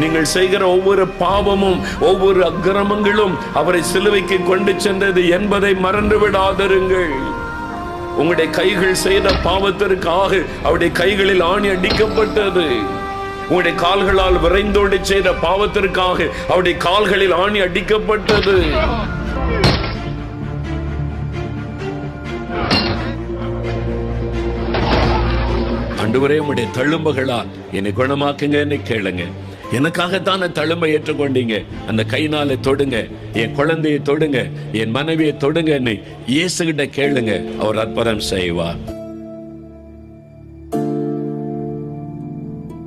நீங்கள் செய்கிற ஒவ்வொரு பாவமும் ஒவ்வொரு அக்கிரமங்களும் அவரை சிலுவைக்கு கொண்டு சென்றது என்பதை மறந்து விடாதருங்கள் உங்களுடைய கைகள் செய்த பாவத்திற்காக அவருடைய கைகளில் ஆணி அடிக்கப்பட்டது. உங்களுடைய கால்களால் விரைந்தோடு செய்த பாவத்திற்காக அவருடைய கால்களில் ஆணி அடிக்கப்பட்டது. ஆண்டவரே உடைய தழும்புகளால் என்னை குணமாக்குங்க என்னை கேளுங்க. எனக்காகத்தான் தழும்பை ஏற்றுக்கொண்டீங்க. அந்த கைனால தொடுங்க. என் குழந்தையை தொடுங்க. என் மனைவியை தொடுங்க என்னை இயேசுகிட்ட கேளுங்க. அவர் அற்புதம் செய்வார்.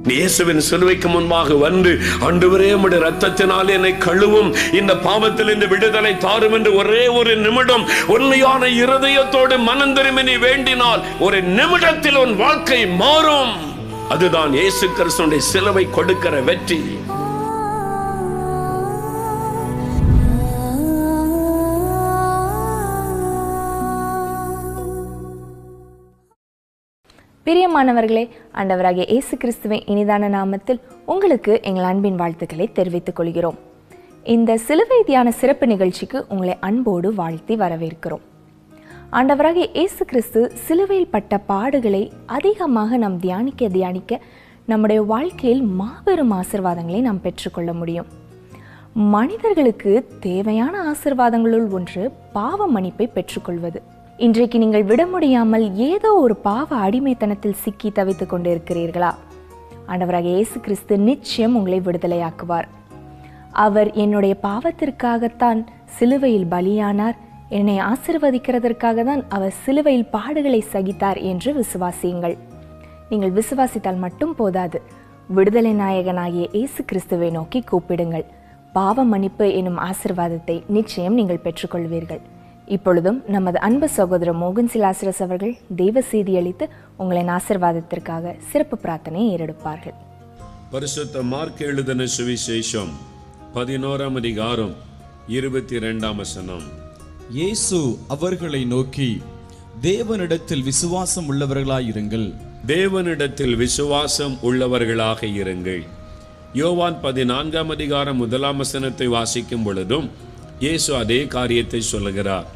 இயேசுவின் சிலுவைக்கு முன்பாக வந்து ஆண்டவரே உம்முடைய ரத்தத்தினால் என்னை கழுவும். இந்த பாவத்தில் இந்த விடுதலை தாரும் என்று ஒரே ஒரு நிமிடம் உண்மையான இருதயத்தோடு மனம் திரும்பி நீ வேண்டினால் ஒரு நிமிடத்தில் உன் வாழ்க்கை மாறும். அதுதான் இயேசு கிறிஸ்துடைய சிலுவை கொடுக்கிற வெற்றி. பிரியமானவர்களே ஆண்டவராகிய இயேசு கிறிஸ்துவின் இனிதான நாமத்தில் உங்களுக்கு எங்கள் அன்பின் வாழ்த்துக்களை தெரிவித்துக் கொள்கிறோம். இந்த சிலுவை தியான சிறப்பு நிகழ்ச்சிக்கு உங்களை அன்போடு வாழ்த்தி வரவேற்கிறோம். ஆண்டவராக இயேசு கிறிஸ்து சிலுவையில் பட்ட பாடுகளை அதிகமாக நாம் தியானிக்க தியானிக்க நம்முடைய வாழ்க்கையில் மாபெரும் ஆசிர்வாதங்களை நாம் பெற்றுக்கொள்ள முடியும். மனிதர்களுக்கு தேவையான ஆசிர்வாதங்களுள் ஒன்று பாவ மன்னிப்பை பெற்றுக்கொள்வது. இன்றைக்கு நீங்கள் விட முடியாமல் ஏதோ ஒரு பாவ அடிமைத்தனத்தில் சிக்கி தவித்துக் கொண்டிருக்கிறீர்களா? ஆண்டவராக இயேசு கிறிஸ்து நிச்சயம் உங்களை விடுதலையாக்குவார். அவர் என்னுடைய பாவத்திற்காகத்தான் சிலுவையில் பலியானார். என்னை ஆசிர்வதிக்கிறதற்காக தான் அவர் சிலுவையில் பாடுகளை சகித்தார் என்று விசுவாசியுங்கள். நீங்கள் விசுவாசித்தால் மட்டும் போதாது. விடுதலை நாயகனாகிய இயேசு கிறிஸ்துவை நோக்கி கூப்பிடுங்கள். பாவ மன்னிப்பு எனும் ஆசிர்வாதத்தை நிச்சயம் நீங்கள் பெற்றுக்கொள்வீர்கள். இப்பொழுதும் நமது அன்பு சகோதரர் மோகன் சிலாசிரஸ் அவர்கள் தெய்வ செய்தி அளித்து உங்களின் ஆசிர்வாதத்திற்காக சிறப்பு பிரார்த்தனை ஏறெடுப்பார்கள். பரிசுத்த மார்க் எழுதின சுவிசேஷம் பதினோராம் அதிகாரம் இருபத்தி இரண்டாம் வசனம். இயேசு அவர்களை நோக்கி தேவனிடத்தில் விசுவாசம் உள்ளவர்களாயிருங்கள் தேவனிடத்தில் விசுவாசம் உள்ளவர்களாக இருங்கள். யோவான் பதினான்காம் அதிகாரம் முதலாம் வசனத்தை வாசிக்கும் பொழுதும் இயேசு அதே காரியத்தை சொல்லுகிறார்.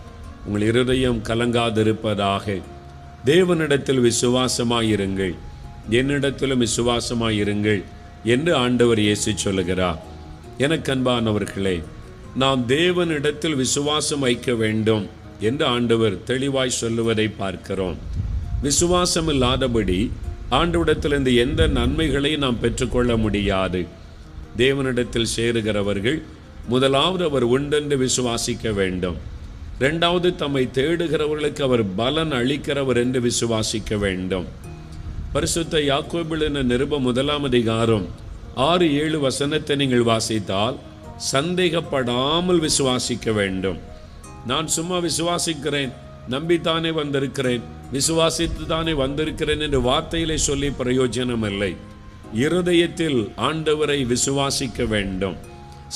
உங்கள் இருதயம் கலங்காதிருப்பதாக. தேவனிடத்தில் விசுவாசமாயிருங்கள் என்னிடத்திலும் விசுவாசமாயிருங்கள் என்று ஆண்டவர் இயேசு சொல்லுகிறார். எனக்கன்பானவர்களே நாம் தேவனிடத்தில் விசுவாசம் வைக்க வேண்டும் என்று ஆண்டவர் தெளிவாய் சொல்லுவதை பார்க்கிறோம். விசுவாசம் இல்லாதபடி ஆண்டவிடத்திலிருந்து எந்த நன்மைகளையும் நாம் பெற்றுக்கொள்ள முடியாது. தேவனிடத்தில் சேருகிறவர்கள் முதலாவது அவர் உண்டென்று விசுவாசிக்க வேண்டும். இரண்டாவது தம்மை தேடுகிறவர்களுக்கு அவர் பலன் அளிக்கிறவர் என்று விசுவாசிக்க வேண்டும். பரிசுத்த யாக்கோபிலின நிருப முதலாம் அதிகாரம் ஆறு ஏழு வசனத்தை நீங்கள் வாசித்தால் சந்தேகப்படாமல் விசுவாசிக்க வேண்டும். நான் சும்மா விசுவாசிக்கிறேன் நம்பித்தானே வந்திருக்கிறேன் விசுவாசித்து தானே வந்திருக்கிறேன் என்று வார்த்தையிலே சொல்லி பிரயோஜனம் இல்லை இருதயத்தில் ஆண்டவரை விசுவாசிக்க வேண்டும்.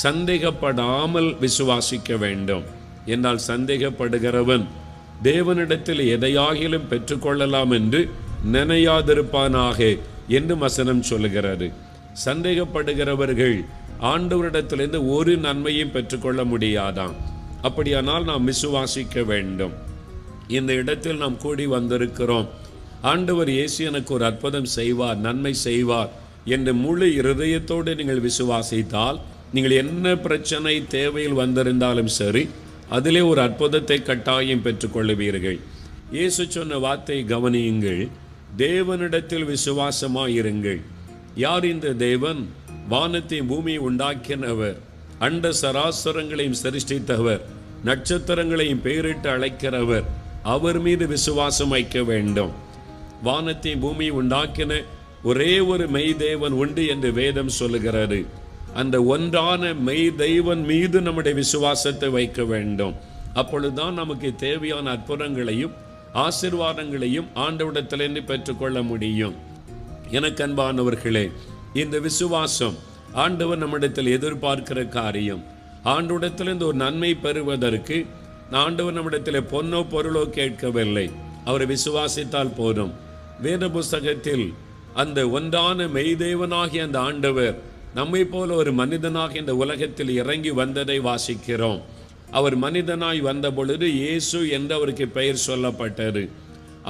சந்தேகப்படாமல் விசுவாசிக்க வேண்டும். என்றால் சந்தேகப்படுகிறவன் தேவனிடத்தில் எதையாகிலும் பெற்றுக்கொள்ளலாம் என்று நினையாதிருப்பானாக என்று வசனம் சொல்லுகிறது. சந்தேகப்படுகிறவர்கள் ஆண்டவரிடத்திலிருந்து ஒரு நன்மையும் பெற்றுக்கொள்ள முடியாதாம். அப்படியானால் நாம் விசுவாசிக்க வேண்டும். இந்த இடத்தில் நாம் கூடி வந்திருக்கிறோம். ஆண்டவர் இயேசு எனக்கு ஒரு அற்புதம் செய்வார் நன்மை செய்வார் என்று முழு இருதயத்தோடு நீங்கள் விசுவாசித்தால் நீங்கள் என்ன பிரச்சனை தேவையில் வந்திருந்தாலும் சரி அதிலே ஒரு அற்புதத்தை கட்டாயம் பெற்றுக்கொள்ளுவீர்கள். இயேசு சொன்ன வார்த்தை கவனியுங்கள். தேவனிடத்தில் விசுவாசமாயிருங்கள். யார் இந்த தேவன்? வானத்தையும் பூமியை உண்டாக்கினவர் அண்ட சராசரங்களையும் சரிஷ்டித்தவர். நட்சத்திரங்களையும் பெயரிட்டு அழைக்கிறவர் அவர். மீது விசுவாசம் வைக்க வேண்டும். வானத்தையும் பூமியை உண்டாக்கின ஒரே ஒரு மெய் தேவன் உண்டு என்று வேதம் சொல்லுகிறது. அந்த ஒன்றான மெய் தெய்வன் மீது நம்முடைய விசுவாசத்தை வைக்க வேண்டும். அப்பொழுதுதான் நமக்கு தேவையான அற்புதங்களையும் ஆசிர்வாதங்களையும் ஆண்டவிடத்திலிருந்து பெற்றுக்கொள்ள முடியும். எனக்கு அன்பானவர்களே இந்த விசுவாசம் ஆண்டவர் நம்மிடத்தில் எதிர்பார்க்கிற காரியம். ஆண்டவிடத்திலிருந்து ஒரு நன்மை பெறுவதற்கு ஆண்டவர் நம்மிடத்தில் பொன்னோ பொருளோ கேட்கவில்லை. அவரை விசுவாசித்தால் போதும். வேத புஸ்தகத்தில் அந்த ஒன்றான மெய்தேவனாகிய அந்த ஆண்டவர் நம்மை போல ஒரு மனிதனாக இந்த உலகத்தில் இறங்கி வந்ததை வாசிக்கிறோம். அவர் மனிதனாய் வந்த பொழுது இயேசு என்று அவருக்கு பெயர் சொல்லப்பட்டது.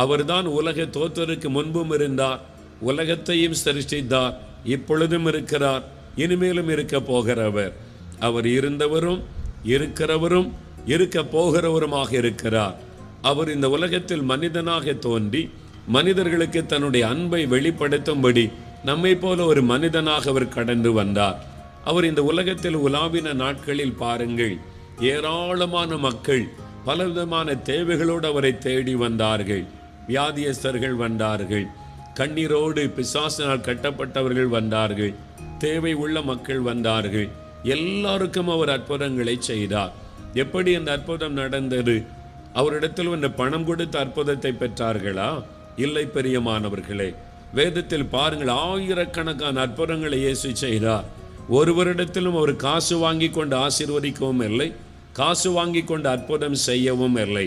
அவர்தான் உலக தோற்றருக்கு முன்பும் இருந்தார் உலகத்தையும் சிருஷ்டித்தார் இப்பொழுதும் இருக்கிறார் இனிமேலும் இருக்க போகிறவர். அவர் இருந்தவரும் இருக்கிறவரும் இருக்க போகிறவருமாக இருக்கிறார். அவர் இந்த உலகத்தில் மனிதனாக தோன்றி மனிதர்களுக்கு தன்னுடைய அன்பை வெளிப்படுத்தும்படி நம்மை போல ஒரு மனிதனாக அவர் கடந்து வந்தார். அவர் இந்த உலகத்தில் உலாவின நாட்களில் பாருங்கள் ஏராளமான மக்கள் பலவிதமான தேவைகளோடு அவரை தேடி வந்தார்கள் வியாதியஸ்தர்கள் வந்தார்கள் கண்ணீரோடு பிசாசினால் கட்டப்பட்டவர்கள் வந்தார்கள். தேவை உள்ள மக்கள் வந்தார்கள். எல்லாருக்கும் அவர் அற்புதங்களை செய்தார். எப்படி அந்த அற்புதம் நடந்தது? அவரிடத்தில் வந்து பணம் கொடுத்து அற்புதத்தை பெற்றார்களா? இல்லை பெரியமானவர்களே வேதத்தில் பாருங்கள் ஆயிரக்கணக்கான அற்புதங்களை இயேசு செய்தார். ஒருவரிடத்திலும் அவர் காசு வாங்கி கொண்டு ஆசீர்வதிக்கவும் இல்லை காசு வாங்கி கொண்டு அற்புதம் செய்யவும் இல்லை.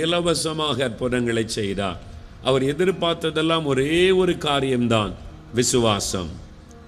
இலவசமாக அற்புதங்களை செய்தார். அவர் எதிர்பார்த்ததெல்லாம் ஒரே ஒரு காரியம்தான். விசுவாசம்.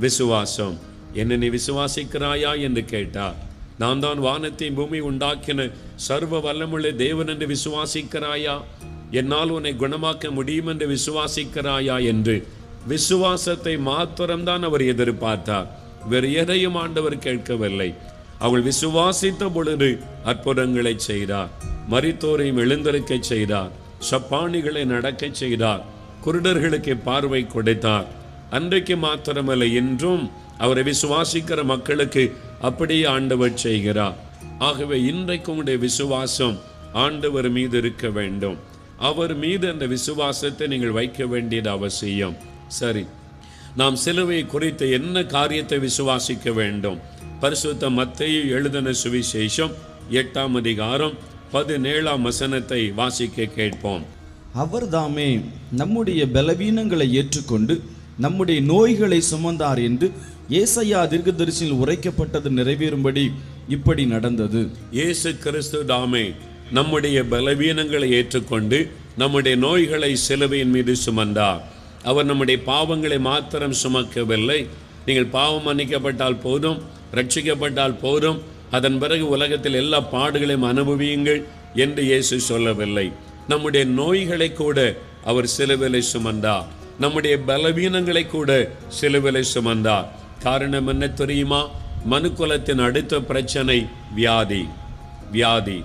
விசுவாசம். என்ன நீ விசுவாசிக்கிறாயா? என்று கேட்டார். நான் தான் வானத்தை பூமி உண்டாக்கின சர்வ வல்லமுள்ள தேவன் என்று விசுவாசிக்கிறாயா? என்னால் உன்னை குணமாக்க முடியும் என்று விசுவாசிக்கிறாயா? என்று விசுவாசத்தை மாத்திரம்தான் அவர் எதிர்பார்த்தார். வேறு எதையும் ஆண்டவர் கேட்கவில்லை. அவள் விசுவாசித்த பொழுது அற்புதங்களை செய்தார். மரித்தோரையும் எழுந்திருக்க செய்தார். சப்பானிகளை நடக்கச் செய்தார். குருடர்களுக்கு பார்வை கொடுத்தார். அன்றைக்கு மாத்திரமல்ல என்றும் அவரை விசுவாசிக்கிற மக்களுக்கு அப்படியே ஆண்டவர் செய்கிறார். ஆகவே இன்றைக்கு உடைய விசுவாசம் ஆண்டவர் மீது இருக்க வேண்டும். அவர் மீது அந்த விசுவாசத்தை நீங்கள் வைக்க வேண்டியது அவசியம். சரி நாம் சிலுவை குறித்த என்ன காரியத்தை விசுவாசிக்க வேண்டும்? பரிசுத்த மத்தையும் எழுதின சுவிசேஷம் எட்டாம் அதிகாரம் பதினேழாம் வசனத்தை வாசிக்க கேட்போம். அவர்தாமே நம்முடைய பலவீனங்களை ஏற்றுக்கொண்டு நம்முடைய நோய்களை சுமந்தார் என்று ஏசையா தீர்க்கதரிசியில் உரைக்கப்பட்டது நிறைவேறும்படி இப்படி நடந்தது. இயேசு கிறிஸ்து தாமே நம்முடைய பலவீனங்களை ஏற்றுக்கொண்டு நம்முடைய நோய்களை சிலுவையின் மீது சுமந்தார். அவர் நம்முடைய பாவங்களை மாத்திரம் சுமக்கவில்லை. நீங்கள் பாவம் மன்னிக்கப்பட்டால் போதும் ரட்சிக்கப்பட்டால் போதும் அதன் பிறகு உலகத்தில் எல்லா பாடுகளையும் அனுபவியுங்கள் என்று இயேசு சொல்லவில்லை. நம்முடைய நோய்களை கூட அவர் சிலுவிலை சுமந்தார் நம்முடைய பலவீனங்களை கூட சிலுவிலை சுமந்தார் காரணம் என்ன தெரியுமா? மனுக்குலத்தின் அடுத்த பிரச்சனை வியாதி. வியாதி.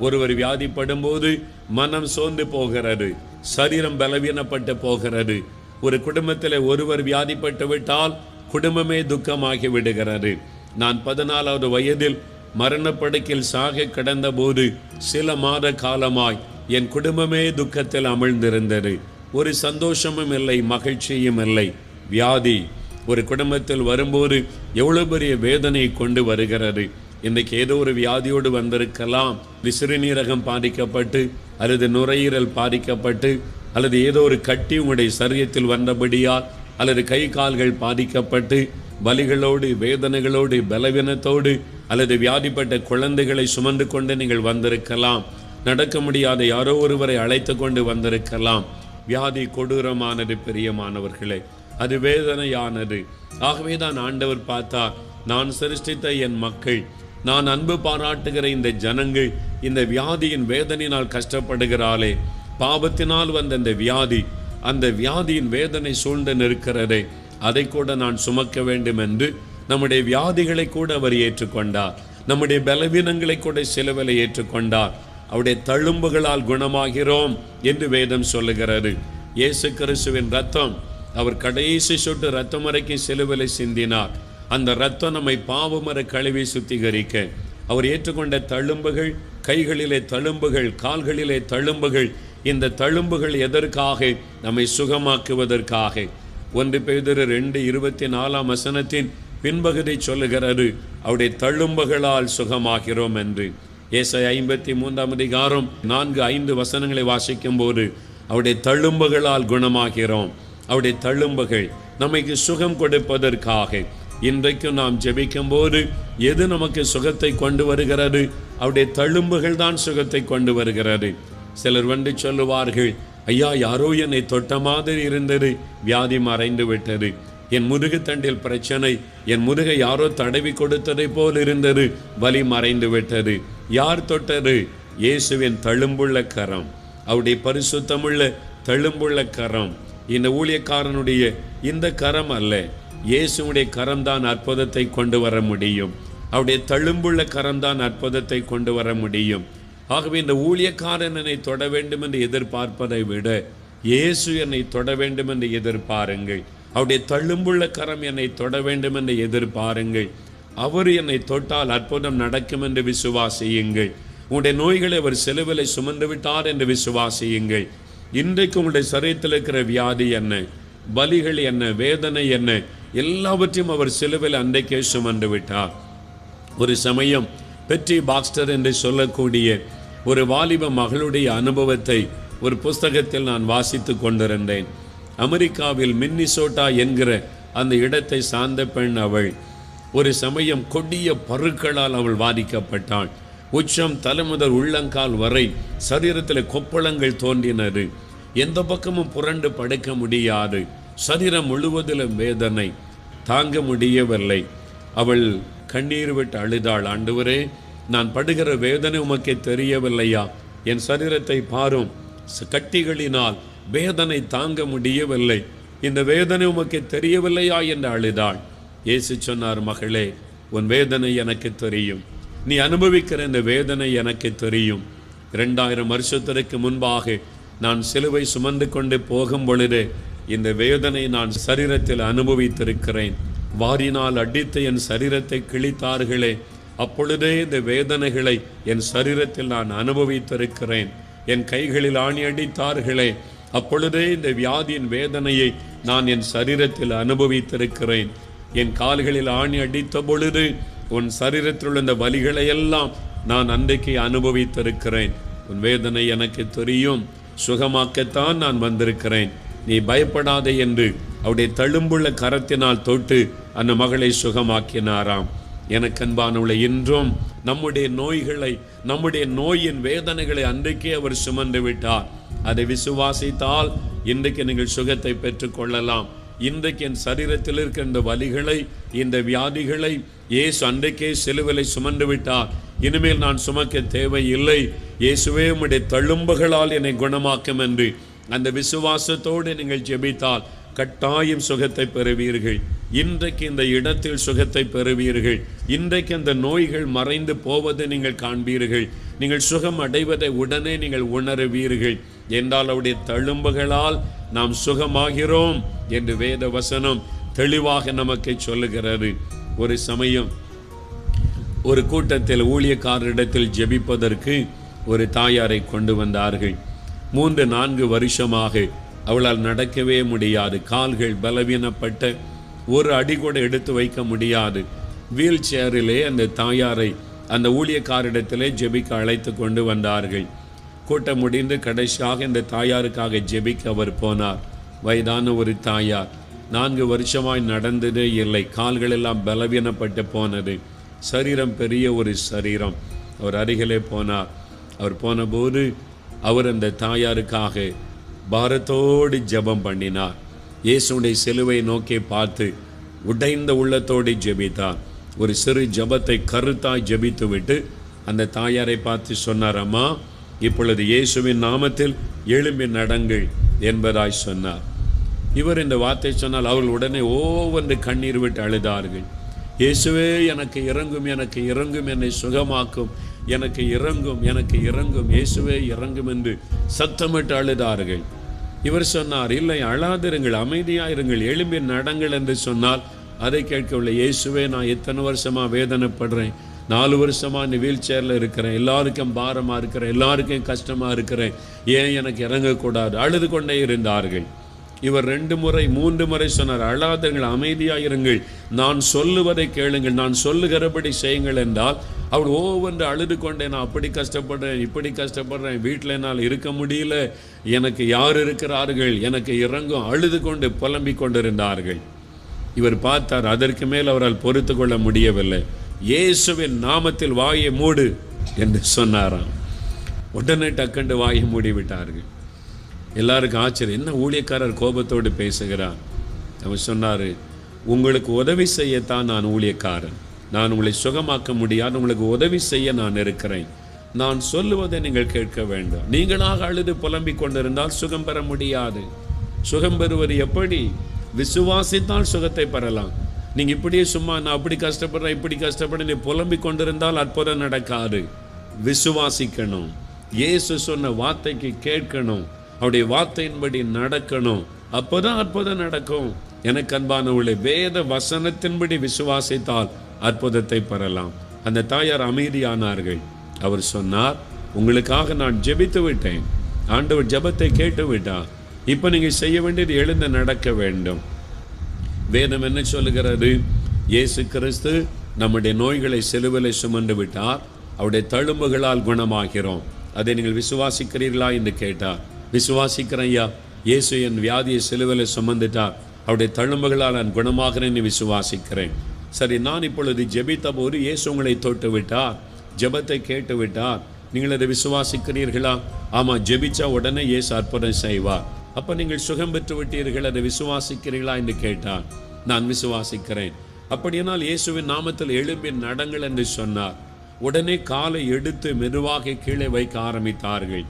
ஒருவர் வியாதிப்படும் போது மனம் சோர்ந்து போகிறது. சரீரம் பலவீனப்பட்டு போகிறது. ஒரு குடும்பத்தில் ஒருவர் வியாதிப்பட்டு விட்டால் குடும்பமே துக்கமாகி விடுகிறது. நான் பதினாலாவது வயதில் மரணப்படுக்கையில் சாக கிடந்த போது சில மாத காலமாய் என் குடும்பமே துக்கத்தில் அமிழ்ந்திருந்தது. ஒரு சந்தோஷமும் இல்லை மகிழ்ச்சியும் இல்லை. வியாதி. ஒரு குடும்பத்தில் வரும்போது எவ்வளவு பெரிய வேதனை கொண்டு வருகிறது. இன்றைக்கு ஏதோ ஒரு வியாதியோடு வந்திருக்கலாம். சிறுநீரகம் பாதிக்கப்பட்டு அல்லது நுரையீரல் பாதிக்கப்பட்டு அல்லது ஏதோ ஒரு கட்டி உங்களுடைய சரியத்தில் வந்தபடியால் அல்லது கை கால்கள் பாதிக்கப்பட்டு வலிகளோடு வேதனைகளோடு பலவீனத்தோடு அல்லது வியாதிப்பட்ட குழந்தைகளை சுமந்து கொண்டு நீங்கள் வந்திருக்கலாம். நடக்க முடியாத யாரோ ஒருவரை அழைத்து கொண்டு வந்திருக்கலாம். வியாதி கொடூரமானது பிரியமானவர்களே. அது வேதனையானது. ஆகவே தான் ஆண்டவர் பார்த்தா நான் சிருஷ்டித்த என் மக்கள். நான் அன்பு பாராட்டுகிற இந்த ஜனங்கள் இந்த வியாதியின் வேதனையினால் கஷ்டப்படுகிறாளே. பாவத்தினால் வந்த இந்த வியாதி அந்த வியாதியின் வேதனை சூழ்ந்து நிற்கிறதே. அதை கூட நான் சுமக்க வேண்டும் என்று நம்முடைய வியாதிகளை கூட அவர் ஏற்றுக்கொண்டார். நம்முடைய பலவீனங்களை கூட சிலுவையில் ஏற்றுக்கொண்டார். அவருடைய தழும்புகளால் குணமாகிறோம் என்று வேதம் சொல்லுகிறது. இயேசு கிறிஸ்துவின் ரத்தம் அவர் கடைசி சொட்டு ரத்தம் வரைக்கும் சிலுவலை சிந்தினார். அந்த ரத்தம் நம்மை பாவமர கழுவி சுத்திகரிக்க அவர் ஏற்றுக்கொண்ட தழும்புகள் கைகளிலே தழும்புகள் கால்களிலே தழும்புகள் இந்த தழும்புகள் எதற்காக? நம்மை சுகமாக்குவதற்காக. ஒன்று பெய்தர் ரெண்டு இருபத்தி நாலாம் வசனத்தின் பின்பகுதி சொல்லுகிறது அவருடைய தழும்புகளால் சுகமாகிறோம் என்று. ஏசை ஐம்பத்தி மூன்றாம் அதிகாரம் நான்கு ஐந்து வசனங்களை வாசிக்கும் போது அவருடைய தழும்புகளால் குணமாகிறோம். அவருடைய தழும்புகள் நமக்கு சுகம் கொடுப்பதற்காக. இன்றைக்கும் நாம் ஜெபிக்கும் போது எது நமக்கு சுகத்தை கொண்டு வருகிறது? அவருடைய தழும்புகள் தான் சுகத்தை கொண்டு வருகிறது. சிலர் வந்து சொல்லுவார்கள் ஐயா யாரோ என்னை தொட்ட மாதிரி இருந்தது. வியாதி மறைந்து விட்டது. என் முதுகுத்தண்டில் பிரச்சனை. என் முதுகை யாரோ தடவி கொடுத்ததை போல் இருந்தது. வலி மறைந்து விட்டது. யார் தொட்டது? இயேசுவின் தழும்புள்ள கரம். அவருடைய பரிசுத்தமுள்ள தழும்புள்ள கரம். இந்த ஊழியக்காரனுடைய இந்த கரம் அல்ல. இயேசுடைய கரம்தான் அற்புதத்தை கொண்டு வர முடியும். அவருடைய தழும்புள்ள கரம்தான் அற்புதத்தை கொண்டு வர முடியும். ஆகவே இந்த ஊழியக்காரன் என்னை தொட வேண்டும் என்று எதிர்பார்ப்பதை விட இயேசு என்னை தொட வேண்டும் என்று எதிர்பாருங்கள். அவருடைய தள்ளும்புள்ள கரம் என்னை தொட வேண்டும் என்று எதிர்பாருங்கள். அவர் என்னை தொட்டால் அற்புதம் நடக்கும் என்று விசுவாசியுங்கள். உங்களுடைய நோய்களை அவர் செலவிலை சுமந்து விட்டார் என்று விசுவாசியுங்கள். இன்றைக்கு உங்களுடைய சரீரத்தில் இருக்கிற வியாதி என்ன? பலிகள் என்ன? வேதனை என்ன? எல்லாவற்றையும் அவர் சிலுவில் அன்றைக்கே சுமந்து விட்டார். ஒரு சமயம் பெட்ரி பாக்ஸ்டர் என்று சொல்லக்கூடிய ஒரு வாலிப மகளுடைய அனுபவத்தை ஒரு புஸ்தகத்தில் நான் வாசித்து கொண்டிருந்தேன். அமெரிக்காவில் மின்னிசோட்டா என்கிற அந்த இடத்தை சார்ந்த பெண் அவள் ஒரு சமயம் கொடிய பருக்களால் அவள் பாதிக்கப்பட்டாள் உச்சம் தலைமுதல் உள்ளங்கால் வரை சரீரத்தில் கொப்பளங்கள் தோன்றினது. எந்த பக்கமும் புரண்டு படுக்க முடியாது. சரீரம் முழுவதிலும் வேதனை தாங்க முடியவில்லை. அவள் கண்ணீர் விட்டு அழுதாள். ஆண்டவரே நான் படுகிற வேதனை உமக்கே தெரியவில்லையா? என் சரீரத்தை பாரும். கட்டிகளினால் வேதனை தாங்க முடியவில்லை. இந்த வேதனை உமக்கு தெரியவில்லையா? என்று அழுதாள். இயேசு சொன்னார் மகளே உன் வேதனை எனக்கு தெரியும். நீ அனுபவிக்கிற இந்த வேதனை எனக்கு தெரியும். இரண்டாயிரம் வருஷத்திற்கு முன்பாக நான் சிலுவை சுமந்து கொண்டு போகும் பொழுது இந்த வேதனை நான் சரீரத்தில் அனுபவித்திருக்கிறேன். வாரினால் அடித்து என் சரீரத்தை கிழித்தார்களே அப்பொழுதே இந்த வேதனைகளை என் சரீரத்தில் நான் அனுபவித்திருக்கிறேன். என் கைகளில் ஆணி அடித்தார்களே அப்பொழுதே இந்த வியாதியின் வேதனையை நான் என் சரீரத்தில் அனுபவித்திருக்கிறேன். என் கால்களில் ஆணி அடித்த பொழுது உன் சரீரத்தில் உள்ள இந்த வலிகளை எல்லாம் நான் அன்றைக்கு அனுபவித்திருக்கிறேன். உன் வேதனை எனக்கு தெரியும் சுகமாக்கத்தான் நான் வந்திருக்கிறேன். நீ பயப்படாதே என்று அவருடைய தழும்புள்ள கரத்தினால் தொட்டு அந்த மகளை சுகமாக்கினாராம். எனக்கு அன்பானவளை இன்றும் நம்முடைய நோய்களை நம்முடைய நோயின் வேதனைகளை அன்றைக்கே அவர் சுமந்து விட்டார். அதை விசுவாசித்தால் இன்றைக்கு நீங்கள் சுகத்தை பெற்றுக்கொள்ளலாம் இன்றைக்கு என் சரீரத்தில் இருக்கிற இந்த வலிகளை இந்த வியாதிகளை இயேசு அன்றைக்கே செலுவலை சுமந்து விட்டார். இனிமேல் நான் சுமக்க தேவையில்லை. இயேசுவே உம்முடைய தழும்புகளால் என்னை குணமாக்கும் என்று. அந்த விசுவாசத்தோடு நீங்கள் ஜெபித்தால் கட்டாயம் சுகத்தை பெறுவீர்கள். இன்றைக்கு இந்த இடத்தில் சுகத்தை பெறுவீர்கள். இன்றைக்கு அந்த நோய்கள் மறைந்து போவதை நீங்கள் காண்பீர்கள். நீங்கள் சுகம் அடைவதை உடனே நீங்கள் உணருவீர்கள். என்றால் அவருடைய தழும்புகளால் நாம் சுகமாகிறோம் என்று வேத வசனம் தெளிவாக நமக்கு சொல்லுகிறது. ஒரு சமயம் ஒரு கூட்டத்தில் ஊழியக்காரரிடத்தில் ஜெபிப்பதற்கு ஒரு தாயாரை கொண்டு வந்தார்கள். மூன்று நான்கு வருஷமாக அவளால் நடக்கவே முடியாது. கால்கள் பலவீனப்பட்ட ஒரு அடி கூட எடுத்து வைக்க முடியாது. வீல் சேரிலே அந்த தாயாரை அந்த ஊழியக்காரிடத்திலே ஜெபிக்க அழைத்து கொண்டு வந்தார்கள். கூட்டம் முடிந்து கடைசியாக இந்த தாயாருக்காக ஜெபிக்க அவர் போனார். வயதான ஒரு தாயார். நான்கு வருஷமாய் நடந்ததே இல்லை. கால்கள் எல்லாம் பலவீனப்பட்டு போனது. சரீரம் பெரிய ஒரு சரீரம். அவர் அருகிலே போனார். அவர் போனபோது அவர் அந்த தாயாருக்காக பாரத்தோடு ஜெபம் பண்ணினார். இயேசுடைய சிலுவை நோக்கி பார்த்து உடைந்த உள்ளத்தோடு ஜெபித்தார் ஒரு சிறு ஜெபத்தை கருத்தாய் ஜெபித்து விட்டு அந்த தாயாரை பார்த்து சொன்னார் அம்மா இப்பொழுது இயேசுவின் நாமத்தில் எழும்பி நடங்கள் என்பதாய் சொன்னார். இவர் இந்த வார்த்தை சொன்னால் அவர்கள் உடனே ஒவ்வொன்று கண்ணீர் விட்டு அழுதார்கள். இயேசுவே எனக்கு இறங்கும் எனக்கு இறங்கும் என்னை சுகமாக்கும் எனக்கு இறங்கும் எனக்கு இறங்கும் இயேசுவே இறங்கும் என்று சத்தமிட்டு அழுதார்கள். இவர் சொன்னார் இல்லை அழாதிருங்கள் அமைதியாயிருங்கள் எழும்பி நடங்கள் என்று சொன்னால் அதை கேட்கவில்லை. இயேசுவே நான் இத்தனை வருஷமா வேதனைப்படுறேன். நாலு வருஷமா நீ வீல் சேரில் இருக்கிறேன். எல்லாருக்கும் பாரமா இருக்கிறேன். எல்லாருக்கும் கஷ்டமா இருக்கிறேன். ஏன் எனக்கு இறங்கக்கூடாது? அழுது கொண்டே இருந்தார்கள். இவர் ரெண்டு முறை மூன்று முறை சொன்னார் அழாதங்கள் அமைதியாயிருங்கள். நான் சொல்லுவதை கேளுங்கள். நான் சொல்லுகிறபடி செய்யுங்கள் என்றால் அவள் ஓவென்று அழுது கொண்டே நான் அப்படி கஷ்டப்படுறேன் இப்படி கஷ்டப்படுறேன். வீட்டில் என்னால் இருக்க முடியல. எனக்கு யார் இருக்கிறார்கள்? எனக்கு இறங்கும். அழுது கொண்டு புலம்பிக் கொண்டிருந்தார்கள். இவர் பார்த்தார் அதற்கு மேல் அவரால் பொறுத்து கொள்ள முடியவில்லை. இயேசுவின் நாமத்தில் வாயை மூடு என்று சொன்னாராம். உடனே டக்கண்டு வாயை மூடி விட்டார்கள் எல்லாருக்கும் ஆச்சரியம் என்ன ஊழியக்காரர் கோபத்தோடு பேசுகிறார்? அவர் சொன்னார் உங்களுக்கு உதவி செய்யத்தான் நான் ஊழியக்காரன். நான் உங்களை சுகமாக்க முடியாது உங்களுக்கு உதவி செய்ய நான் இருக்கிறேன். நான் சொல்லுவதை நீங்கள் கேட்க வேண்டும். நீங்களாக அழுது புலம்பிக் கொண்டிருந்தால் சுகம் பெற முடியாது. சுகம் பெறுவது எப்படி? விசுவாசித்தால் சுகத்தை பெறலாம். நீங்கள் இப்படியே சும்மா நான் அப்படி கஷ்டப்படுறேன் இப்படி கஷ்டப்படுறேன் நீ புலம்பிக் கொண்டிருந்தால் அற்புதம் நடக்காது. விசுவாசிக்கணும். இயேசு சொன்ன வார்த்தைக்கு கேட்கணும். அவருடைய வார்த்தையின்படி நடக்கணும். அப்போதான் அற்புதம் நடக்கும். எனக்கு அன்பானவர்களே வேத வசனத்தின்படி விசுவாசித்தால் அற்புதத்தை பெறலாம். அந்த தாயார் அமைதியானார்கள். அவர் சொன்னார் உங்களுக்காக நான் ஜெபித்து விட்டேன். ஆண்டவர் ஜெபத்தை கேட்டு விட்டார். இப்போ நீங்கள் செய்ய வேண்டியது எழுந்து நடக்க வேண்டும். வேதம் என்ன சொல்லுகிறது? இயேசு கிறிஸ்து நம்முடைய நோய்களை செலுவிலை சுமந்து விட்டார். அவருடைய தழும்புகளால் குணமாகிறோம். அதை நீங்கள் விசுவாசிக்கிறீர்களா என்று கேட்டார். விசுவாசிக்கிறேன் ஐயா. இயேசு என் வியாதியை சிலுவிலை சுமந்துட்டார். அவருடைய தழும்புகளால் நான் குணமாகிறேன் விசுவாசிக்கிறேன். சரி நான் இப்பொழுது ஜெபித்த போது இயேசு உங்களை தொட்டு விட்டார் ஜெபத்தை கேட்டு விட்டார் நீங்கள் அதை விசுவாசிக்கிறீர்களா? ஆமா ஜெபிச்சா உடனே இயேசு அற்புதம் செய்வார். அப்போ நீங்கள் சுகம் பெற்று விட்டீர்கள் அதை விசுவாசிக்கிறீர்களா என்று கேட்டார். நான் விசுவாசிக்கிறேன். அப்படியானால் இயேசுவின் நாமத்தில் எழும்பி நடங்கள் என்று சொன்னார். உடனே காலை எடுத்து மெதுவாக கீழே வைக்க ஆரம்பித்தார்கள்.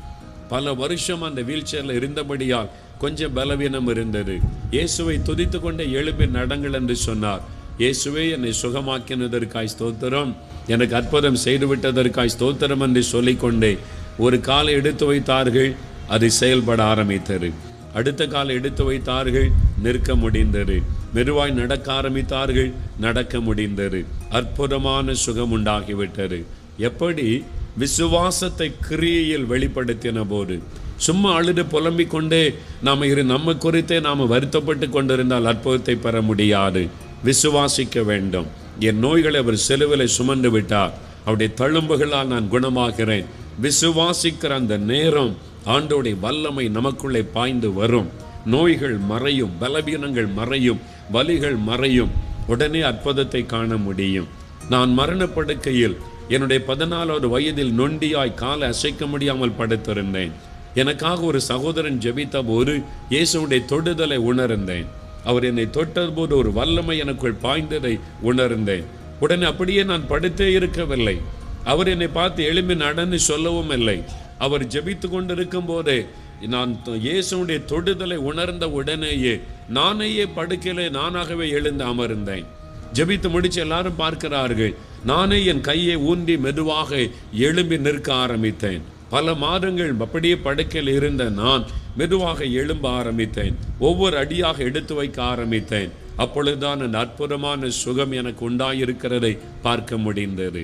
பல வருஷம் அந்த வீல் சேரில் இருந்தபடியால் கொஞ்சம் பலவீனம் இருந்தது. இயேசுவை துதித்து கொண்டே எழுப்பி நடங்கள் என்று சொன்னார். இயேசுவே என்னை சுகமாக்கினதற்காய் ஸ்தோத்திரம். எனக்கு அற்புதம் செய்து விட்டதற்காய் ஸ்தோத்திரம் என்று சொல்லிக்கொண்டே ஒரு காலை எடுத்து வைத்தார்கள் அது செயல்பட ஆரம்பித்தது. அடுத்த காலை எடுத்து வைத்தார்கள் நிற்க முடிந்தது. மெதுவாய் நடக்க ஆரம்பித்தார்கள் நடக்க முடிந்தது. அற்புதமான சுகம் உண்டாகிவிட்டது. எப்படி? விசுவாசத்தை கிரியையில் வெளிப்படுத்தின போது சும்மா அழுது புலம்பிக் கொண்டே நாம் இரு நம்ம குறித்தே நாம் வருத்தப்பட்டு கொண்டிருந்தால் அற்புதத்தை பெற முடியாது. விசுவாசிக்க வேண்டும். என் நோய்களை அவர் செலுவிலை சுமந்து விட்டார். அவருடைய தழும்புகளால் நான் குணமாகிறேன். விசுவாசிக்கிற அந்த நேரம் ஆண்டோடைய வல்லமை நமக்குள்ளே பாய்ந்து வரும். நோய்கள் மறையும் பலவீனங்கள் மறையும் வலிகள் மறையும். உடனே அற்புதத்தை காண முடியும். நான் மரணப்படுக்கையில் என்னுடைய பதினாலாவது வயதில் நொண்டியாய் காலை அசைக்க முடியாமல் படுத்திருந்தேன். எனக்காக ஒரு சகோதரன் ஜெபித்த போது இயேசுடைய தொடுதலை உணர்ந்தேன். அவர் என்னை தொட்டபோது ஒரு வல்லமை எனக்குள் பாய்ந்ததை உணர்ந்தேன். உடனே அப்படியே நான் படுத்தே இருக்கவில்லை. அவர் என்னை பார்த்து எழும்பி நடன்னு சொல்லவும் இல்லை. அவர் ஜெபித்து கொண்டிருக்கும் போதே நான் இயேசுடைய தொடுதலை உணர்ந்த உடனேயே நானேயே படுக்கையிலே நானாகவே எழுந்து அமர்ந்தேன். ஜெபித்து முடிச்சு எல்லாரும் பார்க்கிறார்கள். நானே என் கையை ஊன்றி மெதுவாக எழும்பி நிற்க ஆரம்பித்தேன். பல மாதங்கள் அப்படியே படுக்கையில் இருந்த நான் மெதுவாக எழும்ப ஆரம்பித்தேன். ஒவ்வொரு அடியாக எடுத்து வைக்க ஆரம்பித்தேன். அப்பொழுதுதான் அந்த அற்புதமான சுகம் எனக்கு உண்டாயிருக்கிறதை பார்க்க முடிந்தது.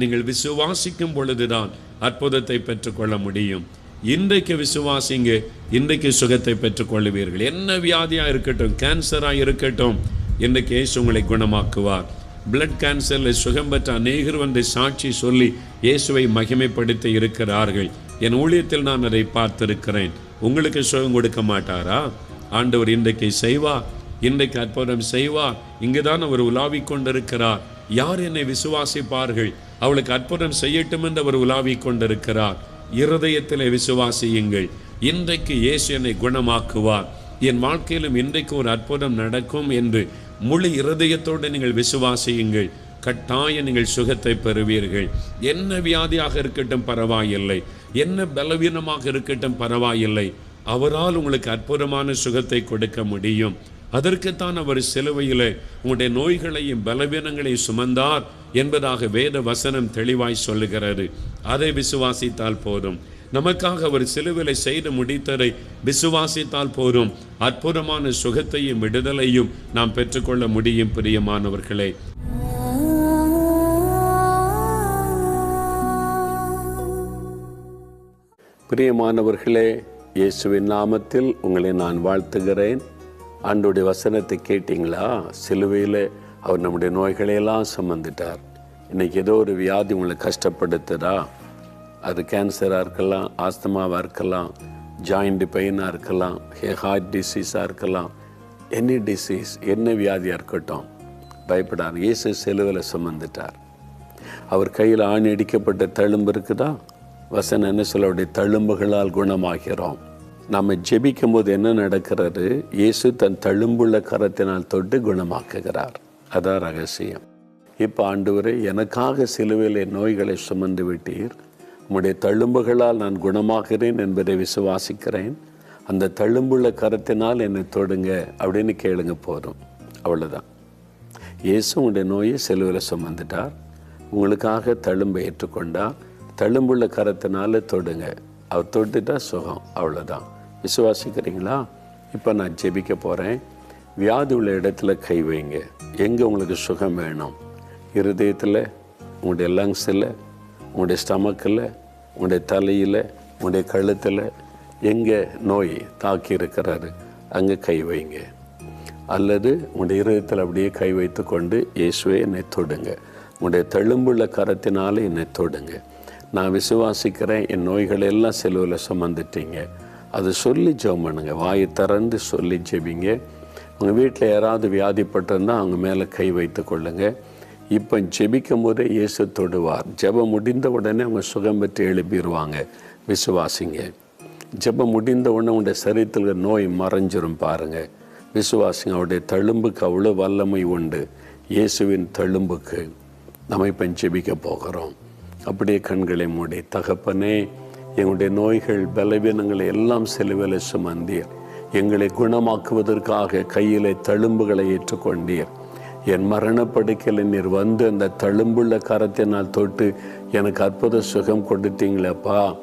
நீங்கள் விசுவாசிக்கும் பொழுதுதான் அற்புதத்தை பெற்றுக்கொள்ள முடியும். இன்றைக்கு விசுவாசிங்க இன்றைக்கு சுகத்தை பெற்றுக்கொள்வீர்கள். என்ன வியாதியாக இருக்கட்டும் கேன்சராக இருக்கட்டும் இன்றைக்கு இயேசு உங்களை குணமாக்குவார். பிளட் கேன்சரில் சுகம் பெற்ற அநேகர் வந்து சாட்சி சொல்லி இயேசுவை மகிமைப்படுத்தி இருக்கிறார்கள். என் ஊழியத்தில் நான் அதை பார்த்திருக்கிறேன். உங்களுக்கு சுகம் கொடுக்க மாட்டாரா? ஆண்டவர் இன்றைக்கு செய்வா. இன்றைக்கு அற்புதம் செய்வா. இங்கு தான் அவர் உலாவிக் கொண்டிருக்கிறார். யார் என்னை விசுவாசிப்பார்கள்? அவளுக்கு அற்புதம் செய்யட்டும் என்று அவர் உலாவிக் கொண்டிருக்கிறார். இருதயத்திலே விசுவாசியுங்கள். இன்றைக்கு இயேசு என்னை குணமாக்குவார். என் வாழ்க்கையிலும் இன்றைக்கு ஒரு அற்புதம் நடக்கும் என்று முழு இருதயத்தோடு நீங்கள் விசுவாசியுங்கள். கட்டாய நீங்கள் சுகத்தை பெறுவீர்கள். என்ன வியாதியாக இருக்கட்டும் பரவாயில்லை. என்ன பலவீனமாக இருக்கட்டும் பரவாயில்லை. அவரால் உங்களுக்கு அற்புதமான சுகத்தை கொடுக்க முடியும். அதற்குத்தான் அவர் சிலுவையில் உங்களுடைய நோய்களையும் பலவீனங்களையும் சுமந்தார் என்பதாக வேத வசனம் தெளிவாய் சொல்லுகிறது. அதை விசுவாசித்தால் போதும். நமக்காக அவர் சிலுவிலை செய்து முடித்ததை விசுவாசித்தால் போதும். அற்புதமான சுகத்தையும் விடுதலையும் நாம் பெற்றுக்கொள்ள முடியும் பிரியமானவர்களே. பிரியமானவர்களே இயேசுவின் நாமத்தில் உங்களை நான் வாழ்த்துகிறேன். அன்றுடைய வசனத்தை கேட்டிங்களா? சிலுவையில் அவர் நம்முடைய நோய்களையெல்லாம் சுமந்துட்டார். இன்னைக்கு ஏதோ ஒரு வியாதி உங்களை கஷ்டப்படுத்துதா அது கேன்சராக இருக்கலாம் ஆஸ்தமாவாக இருக்கலாம் ஜாயிண்ட் பெயினாக இருக்கலாம் ஹார்ட் டிசீஸாக இருக்கலாம் எனி டிசீஸ் என்ன வியாதியாக இருக்கட்டும் பயப்படார் இயேசு செலுவில் சுமந்துட்டார். அவர் கையில் ஆணி அடிக்கப்பட்ட தழும்பு இருக்குதா? வசனம் என்ன சொல்லுடைய தழும்புகளால் குணமாகிறோம். நம்ம ஜெபிக்கும் போது என்ன நடக்கிறது? இயேசு தன் தழும்புள்ள கரத்தினால் தொட்டு குணமாக்குகிறார். அதான் ரகசியம். இப்போ ஆண்டவரே எனக்காக சிலுவையில் நோய்களை சுமந்து விட்டீர். உம்முடைய தழும்புகளால் நான் குணமாகிறேன் என்பதை விசுவாசிக்கிறேன். அந்த தழும்புள்ள கரத்தினால் என்னை தொடுங்க அப்படின்னு கேளுங்க போதும். அவ்வளோதான் இயேசு உங்களுடைய நோயை செலுவில் சுமந்துட்டார். உங்களுக்காக தழும்பை ஏற்றுக்கொண்டார். தழும்புள்ள கரத்தினால தொடுங்க. அவர் தொட்டுட்டா சுகம். அவ்வளோதான் விசுவாசிக்கிறீங்களா? இப்போ நான் ஜெபிக்க போகிறேன் வியாதி உள்ள இடத்துல கை வைங்க. எங்கே உங்களுக்கு சுகம் வேணும்? இருதயத்தில் உங்களுடைய லங்ஸில் உங்களுடைய ஸ்டமக்கில் உங்களுடைய தலையில் உங்களுடைய கழுத்தில் எங்கே நோய் தாக்கி இருக்கிறாரு அங்கே கை வைங்க. அல்லது உங்களுடைய இருதயத்தில் அப்படியே கை வைத்து கொண்டு இயேசுவை என்னை தொடுங்க. உங்களுடைய தழும்புள்ள கரத்தினால என்னை தொடுங்க. நான் விசுவாசிக்கிறேன் என் நோய்களை எல்லாம் செலவில் சுமந்துட்டீங்க. அது சொல்லி ஜெபம் பண்ணுங்க. வாயை திறந்து சொல்லி ஜெபிங்க. உங்கள் வீட்டில் யாராவது வியாதிப்பட்டிருந்தா அவங்க மேலே கை வைத்து கொள்ளுங்கள் இப்போ ஜெபிக்கும் போதே இயேசு தொடுவார். ஜெபம் முடிந்த உடனே அவங்க சுகம் பெற்று எழுப்பிடுவாங்க விசுவாசிங்க. ஜெபம் முடிந்த உடனே உங்களுடைய சரீரத்தில் நோய் மறைஞ்சிரும் பாருங்க. விசுவாசிங்க அவருடைய தழும்புக்கு அவ்வளோ வல்லமை உண்டு. இயேசுவின் தழும்புக்கு நம்ம இப்போ ஜெபிக்க போகிறோம். அப்படியே கண்களை மூடி தகப்பனே எங்களுடைய நோய்கள் பலவீனங்களை எல்லாம் செலுவில சுமந்தீர். எங்களை குணமாக்குவதற்காக கையிலே தழும்புகளை ஏற்றுக்கொண்டீர். என் மரணப்படுக்கையில் நீர் வந்து அந்த தழும்புள்ள கரத்தினால் தொட்டு எனக்கு அற்புத சுகம் கொடுத்தீங்களப்பா.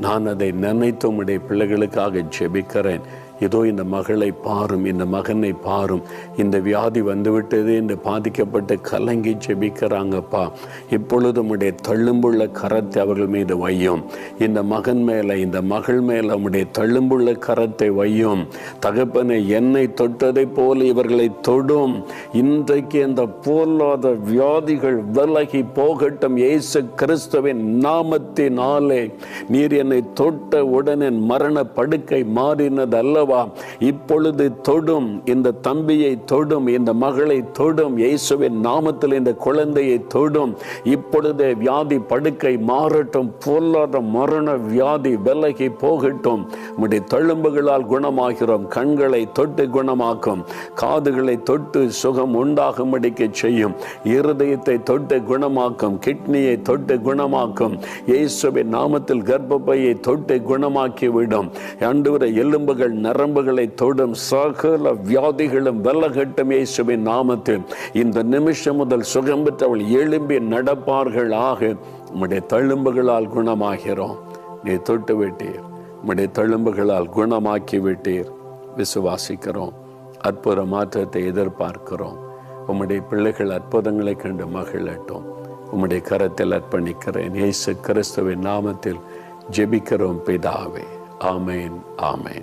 நான் அதை நினைத்து உம்முடைய பிள்ளைகளுக்காக ஜெபிக்கிறேன். இதோ இந்த மகளை பாரும் இந்த மகனை பாரும். இந்த வியாதி வந்துவிட்டது என்று பாதிக்கப்பட்டு கலங்கி செபிக்கிறாங்கப்பா இப்பொழுது உடைய தள்ளும்புள்ள கரத்தை அவர்கள் மீது வையும். இந்த மகன் மேலே இந்த மகள் மேலே உடைய தள்ளும்புள்ள கரத்தை வையும். தகப்பனை என்னை தொட்டதை போல இவர்களை தொடும். இன்றைக்கு இந்த போலாத வியாதிகள் விலகி போகட்டும் இயேசு கிறிஸ்துவின் நாமத்தினாலே. நீர் என்னை தொட்ட உடனே மரண படுக்கை மாறினது அல்லவா இப்பொழுது தொடும் இந்த தம்பியை தொடும் இந்த மகளை தொடும் இயேசுவின் நாமத்தில் இந்த குழந்தையை தொடும். இப்பொழுது வியாதி படுக்கை மாறட்டும் பொருளாதார மரண வியாதி விலகி போகட்டும். உடைய தழும்புகளால் குணமாகிறோம் கண்களை தொட்டு குணமாக்கும். காதுகளை தொட்டு சுகம் உண்டாகும்படிக்கு செய்யும். இருதயத்தை தொட்டு குணமாக்கும் கிட்னியை தொட்டு குணமாக்கும். இயேசுவின் நாமத்தில் கர்ப்பப்பையை தொட்டு குணமாக்கி விடும் அன்றுவரை எலும்புகள் நரம்புகளை தொடும் சகல வியாதிகளும் வெல்லகட்டும் இயேசுவின் நாமத்தில். இந்த நிமிஷம் முதல் சுகம் பெற்றவள் எழும்பி நடப்பார்கள் ஆக உம்முடைய தழும்புகளால் குணமாகிறோம். நீ தொட்டு விட்டீர். உம்முடைய தழும்புகளால் குணமாக்கி விட்டீர். விசுவாசிக்கிறோம். அற்புத மாற்றத்தை எதிர்பார்க்கிறோம். உம்முடைய பிள்ளைகள் அற்புதங்களை கண்டு மகிழட்டும். உம்முடைய கரத்தில் அர்ப்பணிக்கிறேன். இயேசு கிறிஸ்துவின் நாமத்தில் ஜெபிக்கிறோம் பிதாவே. ஆமேன் ஆமேன்.